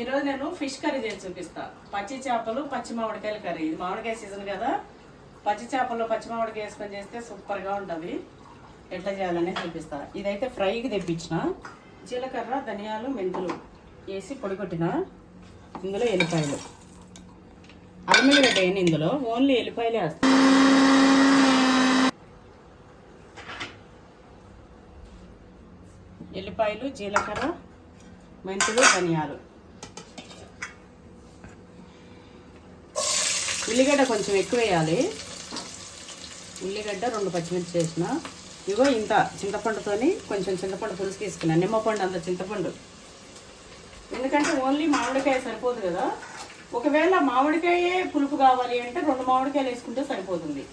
ఈరోజు నేను fish curry చేసి చూపిస్తా. పచ్చి చేపలు పచ్చి మామిడికాయల కర్రీ. ఇది మామిడికాయ సీజన్ కదా. పచ్చి చేపలు పచ్చి మామిడికాయ వేసుకొని చేస్తే సూపర్గా ఉంటుంది. ఎట్లా చేయాలని చూపిస్తా. ఇదైతే ఫ్రైకి తెప్పించిన. జీలకర్ర ధనియాలు మెంతులు వేసి పొడిగొట్టిన ఇందులో ఎల్లిపాయలు. అల్లమిగడ్డ వేయను ఇందులో. ఓన్లీ ఎల్లిపాయలే వేస్తా. ఎల్లిపాయలు జీలకర్ర మెంతులు ధనియాలు. ఉల్లిగడ్డ కొంచెం ఎక్కువ వేయాలి ఉల్లిగడ్డ రెండు పచ్చిమిర్చి వేసిన ఇగో ఇంత చింతపండుతోని కొంచెం చింతపండు పులుసు తీసుకున్నాను నిమ్మపండు అంత చింతపండు. ఎందుకంటే ఓన్లీ మామిడికాయ సరిపోదు కదా. ఒకవేళ మామిడికాయే పులుపు కావాలి అంటే రెండు మామిడికాయలు వేసుకుంటే సరిపోతుంది.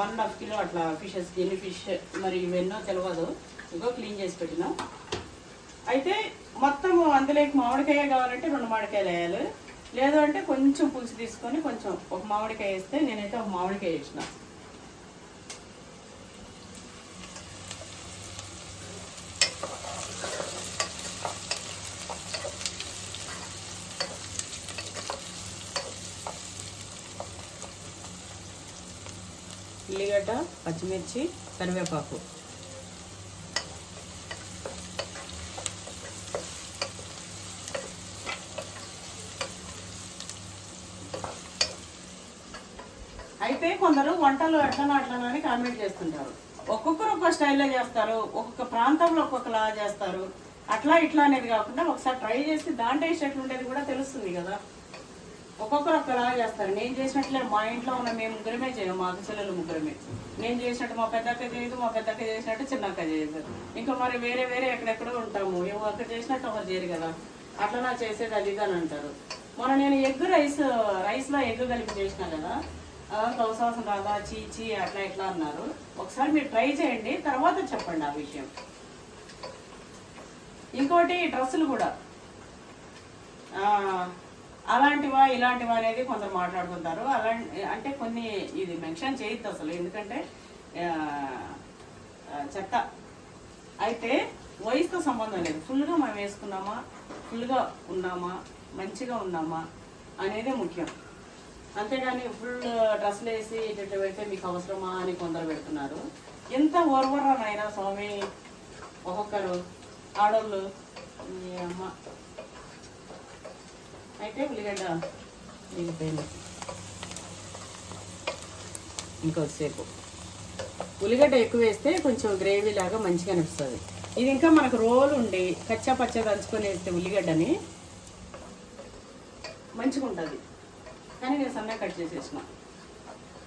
వన్ అండ్ హాఫ్ కిలో అట్లా ఫిషెస్ ఎన్ని ఫిష్ మరి ఇవెన్నో తెలియదు ఇగో క్లీన్ చేసి పెట్టినా. అయితే మొత్తం అందులోకి మామిడికాయ కావాలంటే రెండు మామిడికాయలు వేయాలి. లేదు అంటే కొంచెం పులుసు తీసుకొని కొంచెం ఒక మామిడికాయ వేస్తే నేనైతే ఒక మామిడికాయ వేసిన. ఉల్లిగడ్డ పచ్చిమిర్చి కరివేపాకు. అయితే కొందరు వంటలు ఎట్లనో అట్లనో అని కామెంట్ చేస్తుంటారు. ఒక్కొక్కరు ఒక్కొక్క స్టైల్లో చేస్తారు ఒక్కొక్క ప్రాంతంలో ఒక్కొక్కలా చేస్తారు. అట్లా ఇట్లా అనేది కాకుండా ఒకసారి ట్రై చేసి దాని టేస్ట్ ఎట్లుండేది కూడా తెలుస్తుంది కదా. ఒక్కొక్కరు ఒక్కలా చేస్తారు. నేను చేసినట్లే మా ఇంట్లో ఉన్న మేము ముగ్గురమే చేయము మా చెల్లెలు ముగ్గురమే. నేను చేసినట్టు మా పెద్దక్క చేయదు మా పెద్దక్క చేసినట్టు చిన్నక్క చేయదు. ఇంకా మరి వేరే వేరే ఎక్కడెక్కడో ఉంటాము. ఎవరు చేసినట్టు ఒకరు చేయరు కదా. అట్లా నా చేసేది అది ఇది అని అంటారు. మొన్న నేను ఎగ్ రైస్ రైస్లో ఎగ్ కలిపి చేసిన కదా అవసరం రాదా చీ చీ అట్లా ఇట్లా అన్నారు ఒకసారి మీరు ట్రై చేయండి తర్వాత చెప్పండి ఆ విషయం. ఇంకోటి డ్రెస్సులు కూడా. అలాంటివా ఇలాంటివా అనేది కొందరు మాట్లాడుకుంటారు. అలా అంటే కొన్ని ఇది మెన్షన్ చేయొద్దు అసలు. ఎందుకంటే చెత్త. అయితే వయసుతో సంబంధం లేదు. ఫుల్గా మనం వేసుకున్నామా? ఫుల్గా ఉన్నామా? మంచిగా ఉన్నామా? అనేదే ముఖ్యం. అంతేగాని ఫుల్ డ్రెస్సులు వేసి ఇటు పెడితే మీకు అవసరమా అని కొందరు పెడుతున్నారు. ఎంత ఓర్వరానైనా స్వామి ఒక్కొక్కరు ఆడోళ్ళు మీ అమ్మ. అయితే ఉల్లిగడ్డ మిగిలిపోయింది ఇంకొద్దిసేపు. ఉల్లిగడ్డ ఎక్కువ వేస్తే కొంచెం గ్రేవీ లాగా మంచిగా అనిపిస్తుంది. ఇది ఇంకా మనకు రోల్ ఉండి కచ్చా పచ్చ దంచుకొని వేస్తే ఉల్లిగడ్డని మంచిగా ఉంటుంది కానీ నేను సన్నగా కట్ చేసేసిన.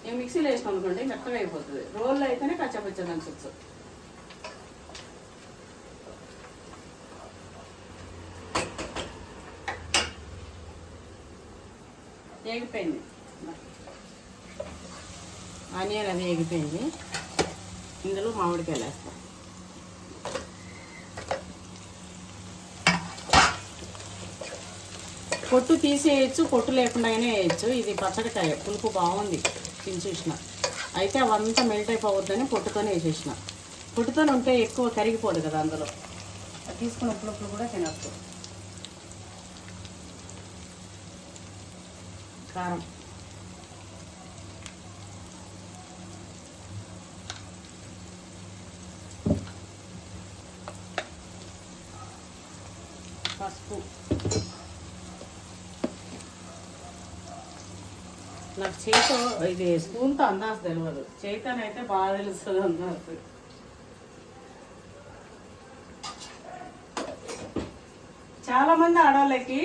నేను మిక్సీలో వేసిన అనుకోండి మెత్తగా అయిపోతుంది. రోల్లో అయితేనే కచ్చపచ్చని పచ్చ వేగిపోయింది ఆనియన్ అది వేగిపోయింది ఇందులో మామిడికాయలు వేస్తాను. పొట్టు తీసేయచ్చు పొట్టు లేకుండానే వేయచ్చు. ఇది పచ్చడికాయ పులుపు బాగుంది. తిని చూసిన. అయితే అవంతా మెల్ట్ అయిపోవద్దని పొట్టుతోనే వేసేసిన. పొట్టుతోనే ఉంటే ఎక్కువ కరిగిపోదు కదా అందులో. అది తీసుకున్న ఉప్పులప్పుడు కూడా తినచ్చు. కారం. చేతో ఇది స్పూన్తో అందాజు తెలియదు చేతనైతే బాగా తెలుస్తుంది అందాజు చాలా మంది ఆడవాళ్ళకి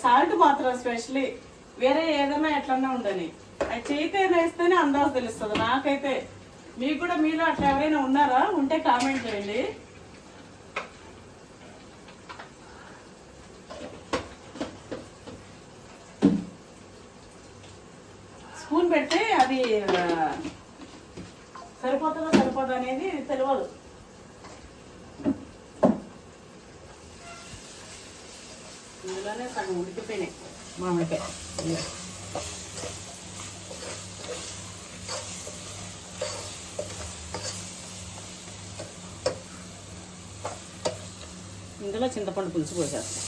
సాల్ట్ మాత్రం స్పెషల్లీ వేరే ఏదైనా ఎట్లన్నా ఉండని. అది చేతి వేస్తేనే అందాజు తెలుస్తుంది నాకైతే. మీకు కూడా మీలో అట్లా ఎవరైనా ఉన్నారా? ఉంటే కామెంట్ చేయండి స్పూన్ పెడితే అది ఆ, సరిపోదు అనేది తెలియదు ఇందులోనే సగం ఉడికిపోయినాయి. మామిడికాయ. ఇందులో చింతపండు పులుసు పోసేస్తాం.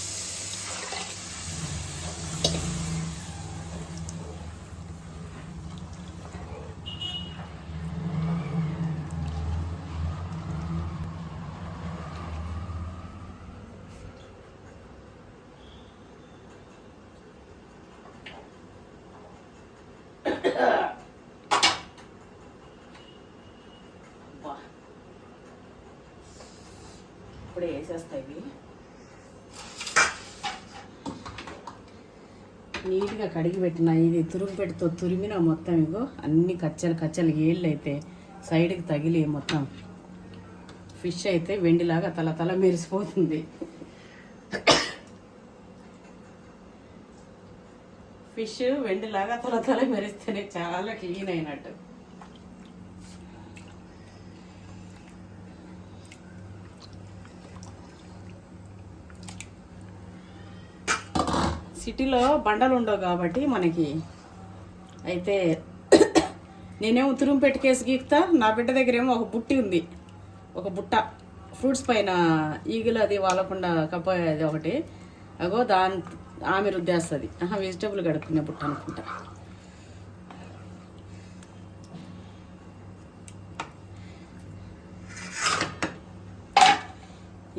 ఇప్పుడే వేసేస్తాయి ఇవి. నీట్గా కడిగి పెట్టిన ఇది తురుగు పెడితో తురిమిన మొత్తం ఇగో అన్ని కచ్చలు కచ్చలు ఏళ్ళు అయితే సైడ్కి తగిలి మొత్తం. ఫిష్ అయితే వెండిలాగా తల తల మెరిసిపోతుంది. ఫిష్ వెండిలాగా తల తల మెరిస్తేనే చాలా క్లీన్ అయినట్టు. సిటీలో బండలు ఉండవు కాబట్టి మనకి అయితే నేనేమో తురుము పెట్టుకేసి గీకుతా. నా బిడ్డ దగ్గర ఏమో ఒక బుట్టి ఉంది. ఒక బుట్ట. ఫ్రూట్స్ పైన ఈగలు అది వాళ్ళకుండా కప్పది ఒకటి. అగో దాని ఆమె రుద్దేస్తుంది. ఆహా వెజిటబుల్ కడుక్కునే బుట్ట అనుకుంటా.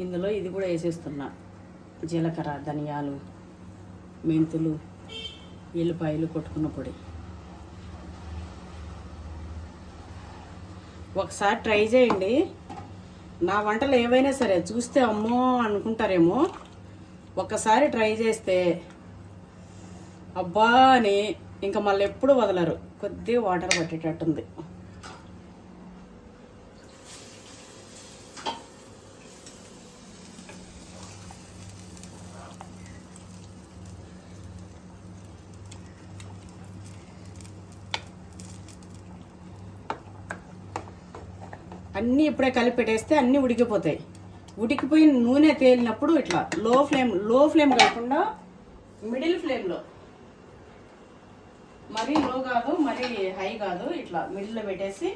ఇందులో ఇది కూడా వేసేస్తున్నా. జీలకర్ర ధనియాలు. మెంతులు ఎల్లిపాయలు కొట్టుకున్న పొడి. ఒకసారి ట్రై చేయండి. నా వంటలు ఏవైనా సరే చూస్తే అమ్మో అనుకుంటారేమో. ఒక్కసారి ట్రై చేస్తే అబ్బా అని ఇంకా మళ్ళీ ఎప్పుడు వదలరు. కొద్దిగా వాటర్ పట్టేటట్టుంది. అన్నీ ఇప్పుడే కలిపి పెట్టేస్తే అన్నీ ఉడికిపోతాయి. ఉడికిపోయి నూనె తేలినప్పుడు ఇట్లా లో ఫ్లేమ్లో ఫ్లేమ్ కాకుండా మిడిల్ ఫ్లేమ్లో మరీ లో కాదు మరీ హై కాదు ఇట్లా మిడిల్లో పెట్టేసి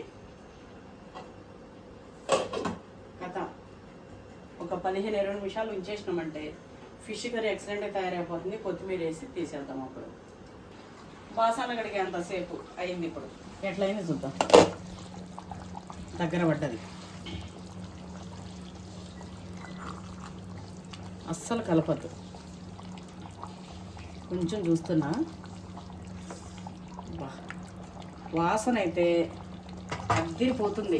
కథ. ఒక పదిహేను ఇరవై నిమిషాలు ఉంచేసినామంటే ఫిష్ కర్రీ ఎక్సలెంట్గా తయారైపోతుంది. కొత్తిమీర వేసి తీసేద్దాం అప్పుడు. బాసాన గడికి అంతసేపు అయింది ఇప్పుడు. ఎట్లయింది చూద్దాం. దగ్గర పడ్డది. అస్సలు కలపద్దు. కొంచెం చూస్తున్నా. వాసన అయితే అద్దిరిపోతుంది.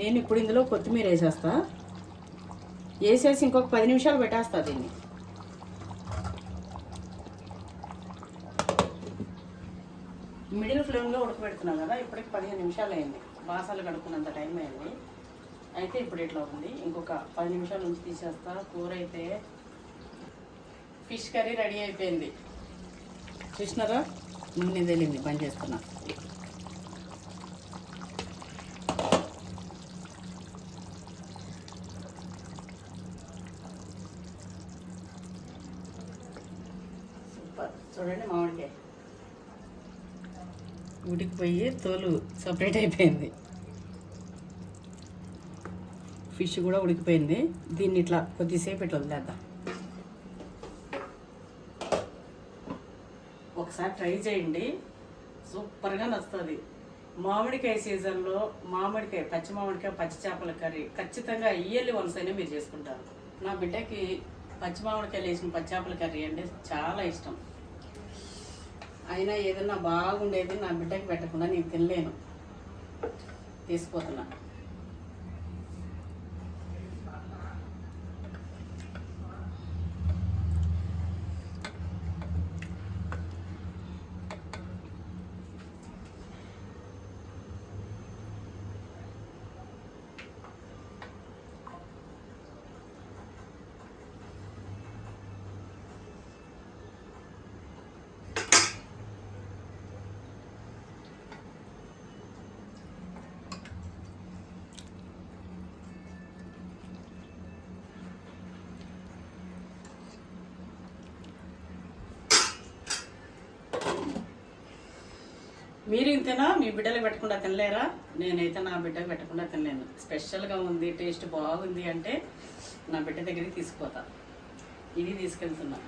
నేను ఇప్పుడు ఇందులో కొత్తిమీర వేసేస్తా. వేసేసి ఇంకొక పది నిమిషాలు పెట్టేస్తా దీన్ని. మిడిల్ ఫ్లేమ్లో ఉడకబెడుతున్నాం కదా ఇప్పటికి పదిహేను నిమిషాలు అయింది. బాసాలు కడుక్కున్నంత టైం అయింది. అయితే ఇప్పుడు ఇట్లా ఉంది? ఇంకొక పది నిమిషాల నుంచి తీసేస్తా. కూర అయితే ఫిష్ కర్రీ రెడీ అయిపోయింది. చూసినారా? నూనె తెలియంది పని చేస్తున్నా సూపర్. చూడండి మామిడికాయ. ఉడికిపోయి తోలు సపరేట్ అయిపోయింది. ఫిష్ కూడా ఉడికిపోయింది. దీన్ని ఇట్లా కొద్దిసేపు ఇట్లా వదిలేద్దాం. ఒకసారి ట్రై చేయండి. సూపర్గా నచ్చుతుంది. మామిడికాయ సీజన్లో మామిడికాయ పచ్చి మామిడికాయ పచ్చి చేపల కర్రీ ఖచ్చితంగా ఇయర్లీ వన్స్ అయినా మీరు చేసుకుంటారు. నా బిడ్డకి పచ్చి మామిడికాయలు వేసిన పచ్చి చేపల కర్రీ అంటే చాలా ఇష్టం. అయినా ఏదన్నా బాగుండేది నా బిడ్డకి పెట్టకుండా నేను తినలేను. తీసుకుపోతున్నా మీరు ఇంతేనా? మీ బిడ్డలు పెట్టకుండా తినలేరా? నేనైతే నా బిడ్డకు పెట్టకుండా తినలేను. స్పెషల్గా ఉంది టేస్ట్ బాగుంది అంటే నా బిడ్డ దగ్గరికి తీసుకుపోతా. ఇది తీసుకెళ్తున్నా.